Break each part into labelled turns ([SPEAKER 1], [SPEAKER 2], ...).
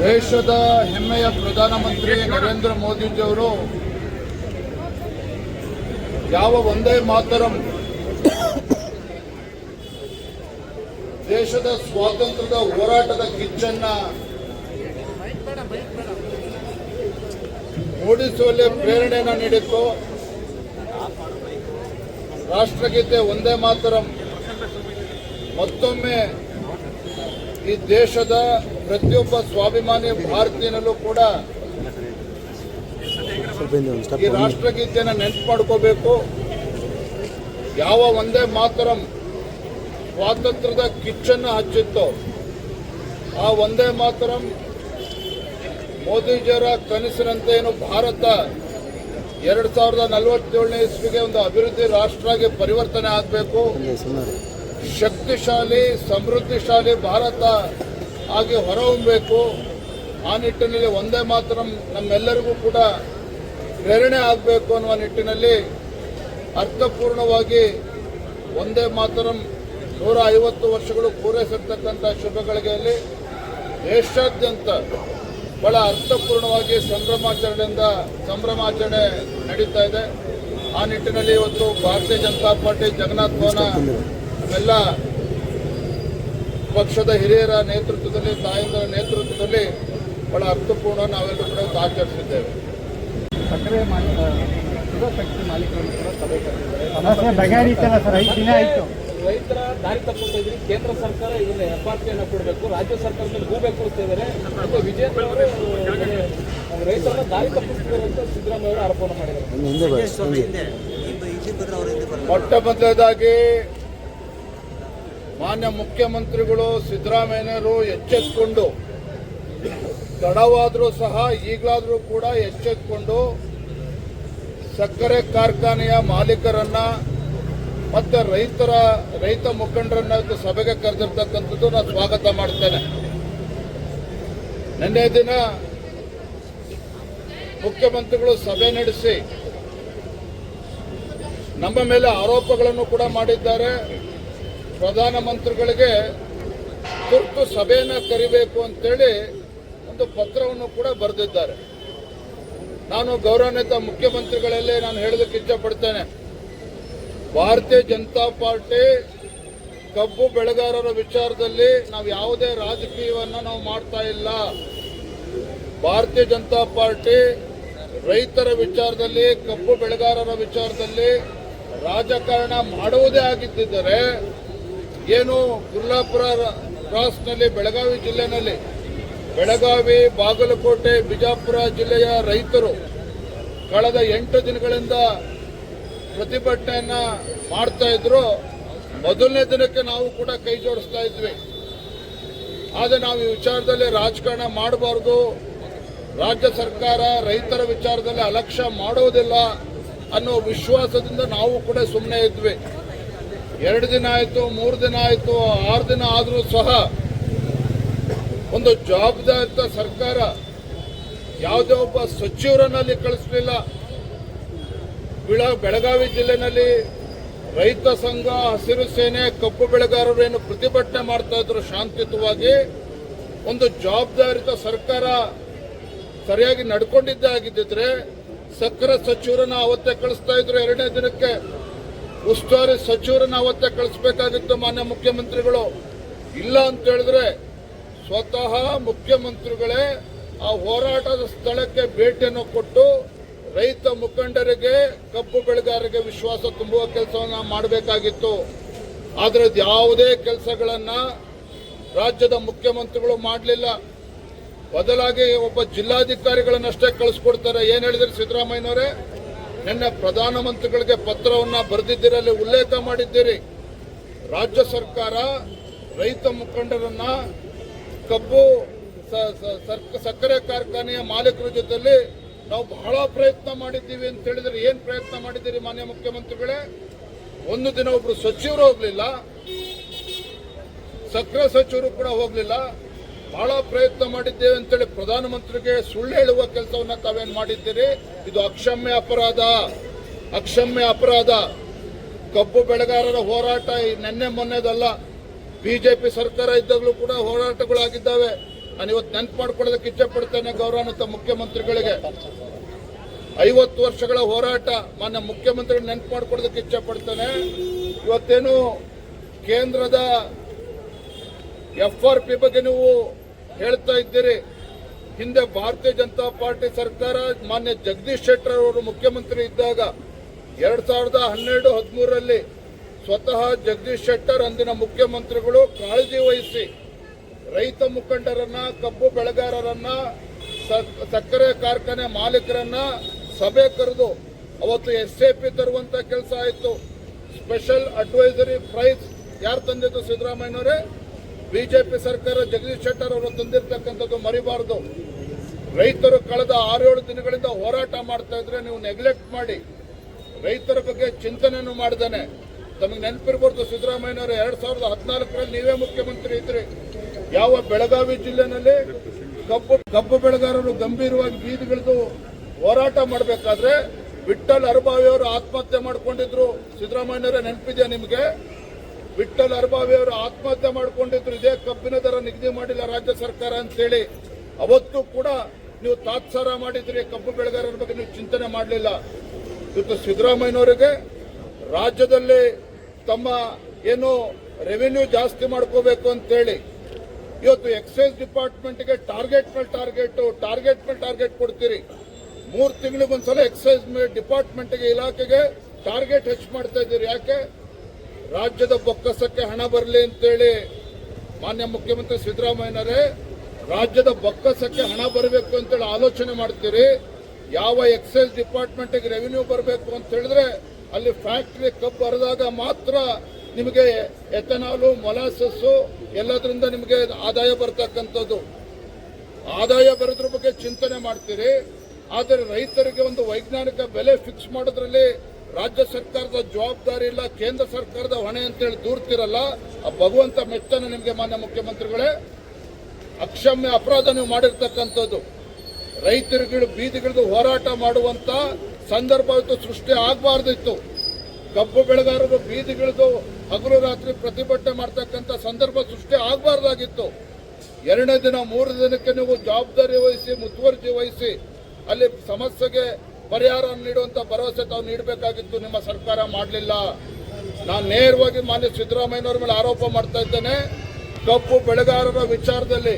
[SPEAKER 1] ದೇಶದ ಹೆಮ್ಮೆಯ ಪ್ರಧಾನಮಂತ್ರಿ ನರೇಂದ್ರ ಮೋದಿಜಿಯವರು ಯಾವ ಒಂದೇ ಮಾತರಂ ದೇಶದ ಸ್ವಾತಂತ್ರ್ಯದ ಹೋರಾಟದ ಕಿಚ್ಚನ್ನ ಮೂಡಿಸುವಲ್ಲಿ ಪ್ರೇರಣೆಯನ್ನು ನೀಡಿತ್ತು. ರಾಷ್ಟ್ರಗೀತೆ ಒಂದೇ ಮಾತರಂ. ಮತ್ತೊಮ್ಮೆ ಈ ದೇಶದ ಪ್ರತಿಯೊಬ್ಬ ಸ್ವಾಭಿಮಾನಿ ಭಾರತೀಯನಲ್ಲೂ ಕೂಡ ಈ ರಾಷ್ಟ್ರಗೀತೆಯನ್ನು ನೆನಪು ಮಾಡ್ಕೋಬೇಕು. ಯಾವ ಒಂದೇ ಮಾತರಂ ಸ್ವಾತಂತ್ರ್ಯದ ಕಿಚ್ಚನ್ನು ಹಚ್ಚಿತ್ತು ಆ ಒಂದೇ ಮಾತರಂ ಮೋದಿಜಿಯವರ ಕನಸಿನಂತೆ ಏನು ಭಾರತ ಎರಡ್ ಸಾವಿರದ ನಲವತ್ತೇಳನೇ ಇಸ್ವಿಗೆ ಒಂದು ಅಭಿವೃದ್ಧಿ ರಾಷ್ಟ್ರ ಆಗಿ ಪರಿವರ್ತನೆ ಆಗಬೇಕು. ಶಕ್ತಿಶಾಲಿ ಸಮೃದ್ಧಿಶಾಲಿ ಭಾರತ ಆಗಿ ಹೊರಹೊಮ್ಮಬೇಕು ಆ ನಿಟ್ಟಿನಲ್ಲಿ ಒಂದೇ ಮಾತ್ರ ನಮ್ಮೆಲ್ಲರಿಗೂ ಕೂಡ ಪ್ರೇರಣೆ ಆಗಬೇಕು ಅನ್ನುವ ನಿಟ್ಟಿನಲ್ಲಿ ಅರ್ಥಪೂರ್ಣವಾಗಿ ಒಂದೇ ಮಾತ್ರ ನೂರ ಐವತ್ತು ವರ್ಷಗಳು ಪೂರೈಸಿರ್ತಕ್ಕಂಥ ಶುಭಗಳಿಗೆಯಲ್ಲಿ ದೇಶಾದ್ಯಂತ ಬಹಳ ಅರ್ಥಪೂರ್ಣವಾಗಿ ಸಂಭ್ರಮಾಚರಣೆಯಿಂದ ಸಂಭ್ರಮಾಚರಣೆ ನಡೀತಾ ಇದೆ. ಆ ನಿಟ್ಟಿನಲ್ಲಿ ಇವತ್ತು ಭಾರತೀಯ ಜನತಾ ಪಾರ್ಟಿ ಜಗನ್ನಾಥ್ ಭವನ, ಎಲ್ಲ ಪಕ್ಷದ ಹಿರಿಯರ ನೇತೃತ್ವದಲ್ಲಿ ತಾಯಂದರ ನೇತೃತ್ವದಲ್ಲಿ ಬಹಳ ಅರ್ಥಪೂರ್ಣ ನಾವೆಲ್ಲರೂ ಕೂಡ ಆಚರಿಸಿದ್ದೇವೆ
[SPEAKER 2] ಸಕ್ಕರೆ ಫ್ಯಾಕ್ಟ್ರಿ ಮಾಲೀಕರನ್ನು ಕೂಡ ಸಭೆ ಕರೆದಿದ್ದಾರೆ. ಸಮಸ್ಯೆ ಬಗೆಹರಿತಲ್ಲ ಸರ್? ಐದು ದಿನ ಆಯಿತು.
[SPEAKER 3] ರೈತರ ದಾರಿ ತಪ್ಪಿಸ್ತಾ ಇದ್ರಿ ಕೇಂದ್ರ ಸರ್ಕಾರ ಇದನ್ನ ಎಫ್ ಆರ್ ಪಿಯನ್ನು ಕೊಡಬೇಕು. ರಾಜ್ಯ ಸರ್ಕಾರ ಮೇಲೆ ಗೂಬೆ ಕೊಡ್ತಾ ಇದ್ದಾರೆ. ಮತ್ತೆ ವಿಜೇಂದ್ರ ಅವರು ರೈತರನ್ನ ದಾರಿ ತಪ್ಪಿಸ್ತಿದ್ದಾರೆ ಅಂತ ಸಿದ್ದರಾಮಯ್ಯ ಅವರು ಆರೋಪನ ಮಾಡಿದ್ದಾರೆ.
[SPEAKER 1] ಮೊಟ್ಟ ಮೊದಲನೇದಾಗಿ ಮಾನ್ಯ ಮುಖ್ಯಮಂತ್ರಿಗಳು ಸಿದ್ದರಾಮಯ್ಯನವರು ಎಚ್ಚೆತ್ಕೊಂಡು, ತಡವಾದರೂ ಸಹ, ಈಗಲಾದರೂ ಕೂಡ ಎಚ್ಚೆತ್ಕೊಂಡು ಸಕ್ಕರೆ ಕಾರ್ಖಾನೆಯ ಮಾಲೀಕರನ್ನ ಮತ್ತೆ ರೈತರ, ರೈತ ಮುಖಂಡರನ್ನ ಸಭೆಗೆ ಕರೆದಿರ್ತಕ್ಕಂಥದ್ದು ನಾನು ಸ್ವಾಗತ ಮಾಡ್ತೇನೆ. ನಿನ್ನೆ ದಿನ ಮುಖ್ಯಮಂತ್ರಿಗಳು ಸಭೆ ನಡೆಸಿ, ನಮ್ಮ ಮೇಲೆ ಆರೋಪಗಳನ್ನು ಕೂಡ ಮಾಡಿದ್ದಾರೆ. ಪ್ರಧಾನಮಂತ್ರಿಗಳಿಗೆ ತುರ್ತು ಸಭೆಯನ್ನು ಕರಿಬೇಕು ಅಂತೇಳಿ ಒಂದು ಪತ್ರವನ್ನು ಕೂಡ ಬರೆದಿದ್ದಾರೆ. ನಾನು ಗೌರವಾನ್ವಿತ ಮುಖ್ಯಮಂತ್ರಿಗಳಲ್ಲೇ ನಾನು ಹೇಳೋದಕ್ಕೆ ಇಚ್ಛಪಡ್ತೇನೆ ಭಾರತೀಯ ಜನತಾ ಪಾರ್ಟಿ ಕಬ್ಬು ಬೆಳೆಗಾರರ ವಿಚಾರದಲ್ಲಿ ನಾವು ಯಾವುದೇ ರಾಜಕೀಯವನ್ನು ನಾವು ಮಾಡ್ತಾ ಇಲ್ಲ. ಭಾರತೀಯ ಜನತಾ ಪಾರ್ಟಿ ರೈತರ ವಿಚಾರದಲ್ಲಿ, ಕಬ್ಬು ಬೆಳೆಗಾರರ ವಿಚಾರದಲ್ಲಿ ರಾಜಕಾರಣ ಮಾಡುವುದೇ ಆಗಿದ್ದರೆ ಏನು ಕುರ್ಲಾಪುರ ಕ್ರಾಸ್ನಲ್ಲಿ ಬೆಳಗಾವಿ ಜಿಲ್ಲೆನಲ್ಲಿ, ಬೆಳಗಾವಿ, ಬಾಗಲಕೋಟೆ, ಬಿಜಾಪುರ ಜಿಲ್ಲೆಯ ರೈತರು ಕಳೆದ ಎಂಟು ದಿನಗಳಿಂದ ಪ್ರತಿಭಟನೆಯನ್ನ ಮಾಡ್ತಾ ಇದ್ರು. ಮೊದಲನೇ ದಿನಕ್ಕೆ ನಾವು ಕೂಡ ಕೈ ಜೋಡಿಸ್ತಾ ಇದ್ವಿ. ಆದರೆ ನಾವು ಈ ವಿಚಾರದಲ್ಲಿ ರಾಜಕಾರಣ ಮಾಡಬಾರ್ದು. ರಾಜ್ಯ ಸರ್ಕಾರ ರೈತರ ವಿಚಾರದಲ್ಲಿ ಅಲಕ್ಷ್ಯ ಮಾಡೋದಿಲ್ಲ ಅನ್ನೋ ವಿಶ್ವಾಸದಿಂದ ನಾವು ಕೂಡ ಸುಮ್ಮನೆ ಇದ್ವಿ. ಎರಡು ದಿನ ಆಯಿತು, ಮೂರು ದಿನ ಆಯಿತು, ಆರು ದಿನ ಆದರೂ ಸಹ ಒಂದು ಜವಾಬ್ದಾರಿತ ಸರ್ಕಾರ ಯಾವುದೇ ಒಬ್ಬ ಸಚಿವರನ್ನಲ್ಲಿ ಕಳಿಸಲಿಲ್ಲ. ಬಿಳ, ಬೆಳಗಾವಿ ಜಿಲ್ಲೆನಲ್ಲಿ ರೈತ ಸಂಘ, ಹಸಿರು ಸೇನೆ, ಕಬ್ಬು ಬೆಳೆಗಾರರೇನು ಪ್ರತಿಭಟನೆ ಮಾಡ್ತಾ ಇದ್ರು ಶಾಂತಿಯುತವಾಗಿ, ಒಂದು ಜವಾಬ್ದಾರಿತ ಸರ್ಕಾರ ಸರಿಯಾಗಿ ನಡ್ಕೊಂಡಿದ್ದೇ ಆಗಿದ್ದಿದ್ರೆ ಸಕ್ಕರೆ ಸಚಿವರನ್ನ ಅವತ್ತೇ ಕಳಿಸ್ತಾ ಇದ್ರು, ಎರಡನೇ ದಿನಕ್ಕೆ ಉಸ್ತುವಾರಿ ಸಚಿವರನ್ನ ಅವತ್ತೇ ಕಳಿಸ್ಬೇಕಾಗಿತ್ತು ಮಾನ್ಯ ಮುಖ್ಯಮಂತ್ರಿಗಳು. ಇಲ್ಲ ಅಂತ ಹೇಳಿದ್ರೆ ಸ್ವತಃ ಮುಖ್ಯಮಂತ್ರಿಗಳೇ ಆ ಹೋರಾಟದ ಸ್ಥಳಕ್ಕೆ ಭೇಟಿಯನ್ನು ಕೊಟ್ಟು ರೈತ ಮುಖಂಡರಿಗೆ, ಕಬ್ಬು ಬೆಳೆಗಾರರಿಗೆ ವಿಶ್ವಾಸ ತುಂಬುವ ಕೆಲಸವನ್ನ ಮಾಡಬೇಕಾಗಿತ್ತು. ಆದ್ರೆ ಯಾವುದೇ ಕೆಲಸಗಳನ್ನ ರಾಜ್ಯದ ಮುಖ್ಯಮಂತ್ರಿಗಳು ಮಾಡಲಿಲ್ಲ. ಬದಲಾಗಿ ಒಬ್ಬ ಜಿಲ್ಲಾಧಿಕಾರಿಗಳನ್ನಷ್ಟೇ ಕಳಿಸ್ಕೊಡ್ತಾರೆ. ಏನು ಹೇಳಿದ್ರೆ ಸಿದ್ದರಾಮಯ್ಯನವರೇ? ನಿನ್ನೆ ಪ್ರಧಾನಮಂತ್ರಿಗಳಿಗೆ ಪತ್ರವನ್ನ ಬರೆದಿದ್ದೀರಲ್ಲಿ ಉಲ್ಲೇಖ ಮಾಡಿದ್ದೀರಿ. ರಾಜ್ಯ ಸರ್ಕಾರ ರೈತ ಮುಖಂಡರನ್ನ ಕಬ್ಬು ಸಕ್ಕರೆ ಕಾರ್ಖಾನೆಯ ಮಾಲೀಕರ ಜೊತೆಯಲ್ಲಿ ನಾವು ಬಹಳ ಪ್ರಯತ್ನ ಮಾಡಿದ್ದೀವಿ ಅಂತ ಹೇಳಿದ್ರೆ ಏನ್ ಪ್ರಯತ್ನ ಮಾಡಿದ್ದೀರಿ ಮಾನ್ಯ ಮುಖ್ಯಮಂತ್ರಿಗಳೇ? ಒಂದು ದಿನ ಒಬ್ರು ಸಚಿವರು ಹೋಗ್ಲಿಲ್ಲ. ಸಕ್ಕರೆ ಸಚಿವರು ಕೂಡ ಹೋಗ್ಲಿಲ್ಲ. ಬಹಳ ಪ್ರಯತ್ನ ಮಾಡಿದ್ದೇವೆ ಅಂತೇಳಿ ಪ್ರಧಾನಮಂತ್ರಿಗೆ ಸುಳ್ಳು ಹೇಳುವ ಕೆಲಸವನ್ನ ತಾವೇನ್ ಮಾಡಿದ್ದೀರಿ? ಇದು ಅಕ್ಷಮ್ಯ ಅಪರಾಧ. ಅಕ್ಷಮ್ಯ ಅಪರಾಧ. ಕಬ್ಬು ಬೆಳೆಗಾರರ ಹೋರಾಟ ನಿನ್ನೆ ಮೊನ್ನೆದಲ್ಲ. ಬಿಜೆಪಿ ಸರ್ಕಾರ ಇದ್ದಾಗಲೂ ಕೂಡ ಹೋರಾಟಗಳಾಗಿದ್ದಾವೆ. ನಾನು ಇವತ್ತು ನೆನ್ಪು ಮಾಡ್ಕೊಳ್ಳೋದಕ್ಕೆ ಇಚ್ಛೆ ಪಡ್ತೇನೆ ಗೌರವಾನ್ವಿತ ಮುಖ್ಯಮಂತ್ರಿಗಳಿಗೆ. ಐವತ್ತು ವರ್ಷಗಳ ಹೋರಾಟ ಮಾನ್ಯ ಮುಖ್ಯಮಂತ್ರಿಗಳು ನೆನ್ಪು ಮಾಡ್ಕೊಳ್ಳೋದಕ್ಕೆ ಇಚ್ಛೆ ಪಡ್ತೇನೆ. ಇವತ್ತೇನು ಕೇಂದ್ರದ ಎಫ್ ಆರ್ ಪಿ ಬಗ್ಗೆ ನೀವು ಹೇಳ್ತಾ ಇದ್ದೀರಿ. ಹಿಂದೆ ಭಾರತೀಯ ಜನತಾ ಪಾರ್ಟಿ ಸರ್ಕಾರ, ಮಾನ್ಯ ಜಗದೀಶ್ ಶೆಟ್ಟರ್ ಅವರು ಮುಖ್ಯಮಂತ್ರಿ ಇದ್ದಾಗ ಎರಡ್ ಸಾವಿರದ ಹನ್ನೆರಡು ಹದಿಮೂರರಲ್ಲಿ ಸ್ವತಃ ಜಗದೀಶ್ ಶೆಟ್ಟರ್, ಅಂದಿನ ಮುಖ್ಯಮಂತ್ರಿಗಳು ಕಾಳಜಿ ವಹಿಸಿ ರೈತ ಮುಖಂಡರನ್ನ, ಕಬ್ಬು ಬೆಳೆಗಾರರನ್ನ ಸಕ್ಕರೆ ಕಾರ್ಖಾನೆ ಮಾಲೀಕರನ್ನ ಸಭೆ ಕರೆದು ಅವತ್ತು ಎಸ್ ಎ ಪಿ ತರುವಂತ ಕೆಲಸ ಆಯಿತು. ಸ್ಪೆಷಲ್ ಅಡ್ವೈಸರಿ ಪ್ರೈಸ್ ಯಾರು ತಂದಿದ್ದು ಸಿದ್ದರಾಮಯ್ಯನವರೇ? ಬಿಜೆಪಿ ಸರ್ಕಾರ ಜಗದೀಶ್ ಶೆಟ್ಟರ್ ಅವರು ತಂದಿರತಕ್ಕಂಥದ್ದು ಮರಿಬಾರದು. ರೈತರು ಕಳೆದ ಆರೇಳು ದಿನಗಳಿಂದ ಹೋರಾಟ ಮಾಡ್ತಾ ಇದ್ರೆ ನೀವು ನೆಗ್ಲೆಕ್ಟ್ ಮಾಡಿ. ರೈತರ ಬಗ್ಗೆ ಚಿಂತನೆಯನ್ನು ಮಾಡಿದಾನೆ ತಮಗೆ ನೆನಪಿರ್ಬೋದು, ಸಿದ್ದರಾಮಯ್ಯನವರು ಎರಡ್ ಸಾವಿರದ ಹದಿನಾಲ್ಕರಲ್ಲಿ ನೀವೇ ಮುಖ್ಯಮಂತ್ರಿ ಇದ್ರಿ. ಯಾವ ಬೆಳಗಾವಿ ಜಿಲ್ಲೆನಲ್ಲಿ ಕಬ್ಬು ಕಬ್ಬು ಬೆಳೆಗಾರರು ಗಂಭೀರವಾಗಿ ಬೀದಿಗಿಳಿದು ಹೋರಾಟ ಮಾಡಬೇಕಾದ್ರೆ ವಿಠಲ್ ಅರಬಾವಿ ಅವರು ಆತ್ಮಹತ್ಯೆ ಮಾಡಿಕೊಂಡಿದ್ರು. ಸಿದ್ದರಾಮಯ್ಯನವರೇ ನೆನಪಿದೆಯಾ ನಿಮಗೆ? ವಿಠಲ್ ಅರ್ಭಾವಿ ಅವರು ಆತ್ಮಹತ್ಯೆ ಮಾಡಿಕೊಂಡಿದ್ರು, ಇದೇ ಕಬ್ಬಿನ ದರ ನಿಗದಿ ಮಾಡಿಲ್ಲ ರಾಜ್ಯ ಸರ್ಕಾರ ಅಂತೇಳಿ. ಅವತ್ತು ಕೂಡ ನೀವು ತಾತ್ಸಾರ ಮಾಡಿದ್ರಿ ಕಬ್ಬು ಬೆಳೆಗಾರರ ಬಗ್ಗೆ ನೀವು ಚಿಂತನೆ ಮಾಡಲಿಲ್ಲ. ಇವತ್ತು ಸಿದ್ದರಾಮಯ್ಯನವರಿಗೆ ರಾಜ್ಯದಲ್ಲಿ ತಮ್ಮ ಏನು ರೆವಿನ್ಯೂ ಜಾಸ್ತಿ ಮಾಡ್ಕೋಬೇಕು ಅಂತೇಳಿ, ಇವತ್ತು ಎಕ್ಸೈಸ್ ಡಿಪಾರ್ಟ್ಮೆಂಟ್ಗೆ ಟಾರ್ಗೆಟ್ ಮೇಲೆ ಟಾರ್ಗೆಟ್ ಟಾರ್ಗೆಟ್ ಮೇಲೆ ಟಾರ್ಗೆಟ್ ಕೊಡ್ತೀರಿ. ಮೂರು ತಿಂಗಳಿಗೊಂದ್ಸಲ ಎಕ್ಸೈಸ್ ಡಿಪಾರ್ಟ್ಮೆಂಟ್ಗೆ ಇಲಾಖೆಗೆ ಟಾರ್ಗೆಟ್ ಹೆಚ್ಚು ಮಾಡ್ತಾ ಇದ್ದೀರಿ. ಯಾಕೆ? ರಾಜ್ಯದ ಬೊಕ್ಕಸಕ್ಕೆ ಹಣ ಬರಲಿ ಅಂತೇಳಿ ಮಾನ್ಯ ಮುಖ್ಯಮಂತ್ರಿ ಸಿದ್ದರಾಮಯ್ಯನವರೇ ರಾಜ್ಯದ ಬೊಕ್ಕಸಕ್ಕೆ ಹಣ ಬರಬೇಕು ಅಂತೇಳಿ ಆಲೋಚನೆ ಮಾಡ್ತೀರಿ. ಯಾವ ಎಕ್ಸೈಸ್ ಡಿಪಾರ್ಟ್ಮೆಂಟ್ಗೆ ರೆವಿನ್ಯೂ ಬರಬೇಕು ಅಂತ ಹೇಳಿದ್ರೆ ಅಲ್ಲಿ ಫ್ಯಾಕ್ಟರಿ ಕಬ್ಬು ಬರೆದಾಗ ಮಾತ್ರ ನಿಮಗೆ ಎಥನಾಲು ಮೊಲಾಸಸ್ ಎಲ್ಲದರಿಂದ ನಿಮಗೆ ಆದಾಯ ಬರ್ತಕ್ಕಂಥದ್ದು. ಆದಾಯ ಬರೋದ್ರ ಬಗ್ಗೆ ಚಿಂತನೆ ಮಾಡ್ತೀರಿ. ಆದರೆ ರೈತರಿಗೆ ಒಂದು ವೈಜ್ಞಾನಿಕ ಬೆಲೆ ಫಿಕ್ಸ್ ಮಾಡೋದ್ರಲ್ಲಿ ರಾಜ್ಯ ಸರ್ಕಾರದ ಜವಾಬ್ದಾರಿ ಇಲ್ಲ, ಕೇಂದ್ರ ಸರ್ಕಾರದ ಹೊಣೆ ಅಂತೇಳಿ ದೂರ್ತಿರಲ್ಲ. ಆ ಭಗವಂತ ಮೆಚ್ಚನ ನಿಮಗೆ ಮಾನ್ಯ ಮುಖ್ಯಮಂತ್ರಿಗಳೇ, ಅಕ್ಷಮ್ಯ ಅಪರಾಧ ನೀವು ಮಾಡಿರ್ತಕ್ಕಂಥದ್ದು. ರೈತರುಗಳು ಬೀದಿಗಿಳಿದು ಹೋರಾಟ ಮಾಡುವಂತ ಸಂದರ್ಭ ಇವತ್ತು ಸೃಷ್ಟಿ ಆಗಬಾರ್ದಿತ್ತು. ಕಬ್ಬು ಬೆಳೆಗಾರರು ಬೀದಿಗಿಳಿದು ಹಗಲು ರಾತ್ರಿ ಪ್ರತಿಭಟನೆ ಮಾಡ್ತಕ್ಕಂಥ ಸಂದರ್ಭ ಸೃಷ್ಟಿ ಆಗಬಾರ್ದಾಗಿತ್ತು. ಎರಡನೇ ದಿನ ಮೂರು ದಿನಕ್ಕೆ ನೀವು ಜವಾಬ್ದಾರಿ ವಹಿಸಿ, ಮುತುವರ್ಜಿ ವಹಿಸಿ, ಅಲ್ಲಿ ಸಮಸ್ಯೆಗೆ ಪರಿಹಾರ ನೀಡುವಂತ ಭರವಸೆ ತಾವು ನೀಡಬೇಕಾಗಿತ್ತು, ನಿಮ್ಮ ಸರ್ಕಾರ ಮಾಡಲಿಲ್ಲ. ನಾನು ನೇರವಾಗಿ ಮಾನ್ಯ ಸಿದ್ದರಾಮಯ್ಯನವರ ಮೇಲೆ ಆರೋಪ ಮಾಡ್ತಾ ಇದ್ದೇನೆ. ಕಬ್ಬು ಬೆಳೆಗಾರರ ವಿಚಾರದಲ್ಲಿ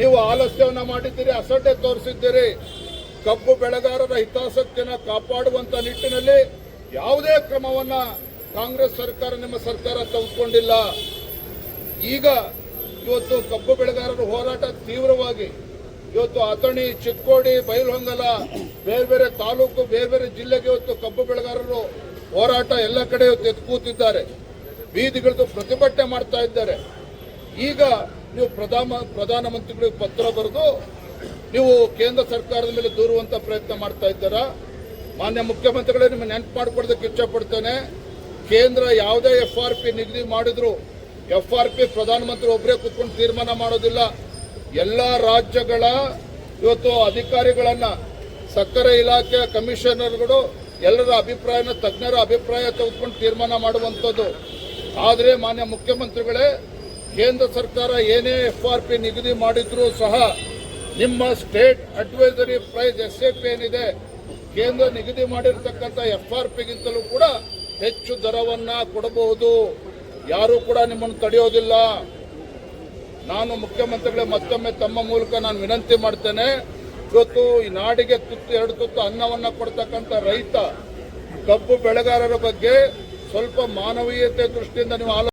[SPEAKER 1] ನೀವು ಆಲಸ್ಯವನ್ನ ಮಾಡಿದ್ದೀರಿ, ಅಸಡ್ಡೆ ತೋರಿಸಿದ್ದೀರಿ. ಕಬ್ಬು ಬೆಳೆಗಾರರ ಹಿತಾಸಕ್ತಿಯನ್ನು ಕಾಪಾಡುವಂತ ನಿಟ್ಟಿನಲ್ಲಿ ಯಾವುದೇ ಕ್ರಮವನ್ನ ಕಾಂಗ್ರೆಸ್ ಸರ್ಕಾರ, ನಿಮ್ಮ ಸರ್ಕಾರ ತೆಗೆದುಕೊಂಡಿಲ್ಲ. ಈಗ ಇವತ್ತು ಕಬ್ಬು ಬೆಳೆಗಾರರ ಹೋರಾಟ ತೀವ್ರವಾಗಿ ಇವತ್ತು ಅಥಣಿ, ಚಿಕ್ಕೋಡಿ, ಬಯಲುಹೊಂಗಲ, ಬೇರೆ ಬೇರೆ ತಾಲೂಕು, ಬೇರೆ ಬೇರೆ ಜಿಲ್ಲೆಗೆ ಇವತ್ತು ಕಬ್ಬು ಬೆಳೆಗಾರರು ಹೋರಾಟ ಎಲ್ಲ ಕಡೆ ಇವತ್ತು ಕೂತಿದ್ದಾರೆ. ಬೀದಿಗಳದ್ದು ಪ್ರತಿಭಟನೆ ಮಾಡ್ತಾ ಇದ್ದಾರೆ. ಈಗ ನೀವು ಪ್ರಧಾನ ಪ್ರಧಾನಮಂತ್ರಿಗಳಿಗೆ ಪತ್ರ ಬರೆದು ನೀವು ಕೇಂದ್ರ ಸರ್ಕಾರದ ಮೇಲೆ ದೂರುವಂತ ಪ್ರಯತ್ನ ಮಾಡ್ತಾ ಇದ್ದಾರ? ಮಾನ್ಯ ಮುಖ್ಯಮಂತ್ರಿಗಳೇ ನಿಮ್ಮ ನೆನಪು ಮಾಡಿಕೊಡೋದಕ್ಕೆ ಇಚ್ಛೆ ಪಡ್ತೇನೆ ಕೇಂದ್ರ ಯಾವುದೇ ಎಫ್ ಆರ್ ಪಿ ನಿಗದಿ ಮಾಡಿದ್ರು ಎಫ್ ಆರ್ ಪಿ ಪ್ರಧಾನಮಂತ್ರಿ ಒಬ್ಬರೇ ಕೂತ್ಕೊಂಡು ತೀರ್ಮಾನ ಮಾಡೋದಿಲ್ಲ. ಎಲ್ಲ ರಾಜ್ಯಗಳ ಇವತ್ತು ಅಧಿಕಾರಿಗಳನ್ನ ಸಕ್ಕರೆ ಇಲಾಖೆಯ ಕಮಿಷನರ್ಗಳು ಎಲ್ಲರ ಅಭಿಪ್ರಾಯನ ತಜ್ಞರ ಅಭಿಪ್ರಾಯ ತೆಗೆದುಕೊಂಡು ತೀರ್ಮಾನ ಮಾಡುವಂಥದ್ದು. ಆದರೆ ಮಾನ್ಯ ಮುಖ್ಯಮಂತ್ರಿಗಳೇ, ಕೇಂದ್ರ ಸರ್ಕಾರ ಏನೇ ಎಫ್ ಆರ್ ಪಿ ನಿಗದಿ ಮಾಡಿದ್ರೂ ಸಹ ನಿಮ್ಮ state advisory price S A ಏನಿದೆ, ಕೇಂದ್ರ ನಿಗದಿ ಮಾಡಿರ್ತಕ್ಕಂಥ ಎಫ್ ಆರ್ ಪಿಗಿಂತಲೂ ಕೂಡ ಹೆಚ್ಚು ದರವನ್ನ ಕೊಡಬಹುದು. ಯಾರೂ ಕೂಡ ನಿಮ್ಮನ್ನು ತಡೆಯೋದಿಲ್ಲ. ನಾನು ಮುಖ್ಯಮಂತ್ರಿಗಳೇ ಮತ್ತೊಮ್ಮೆ ತಮ್ಮ ಮೂಲಕ ನಾನು ವಿನಂತಿ ಮಾಡ್ತೇನೆ. ಇವತ್ತು ಈ ನಾಡಿಗೆ ತುತ್ತು, ಎರಡು ತುತ್ತು ಅನ್ನವನ್ನ ಕೊಡ್ತಕ್ಕಂಥ ರೈತ, ಕಬ್ಬು ಬೆಳೆಗಾರರ ಬಗ್ಗೆ ಸ್ವಲ್ಪ ಮಾನವೀಯತೆ ದೃಷ್ಟಿಯಿಂದ ನೀವು ಆಲೋಚನೆ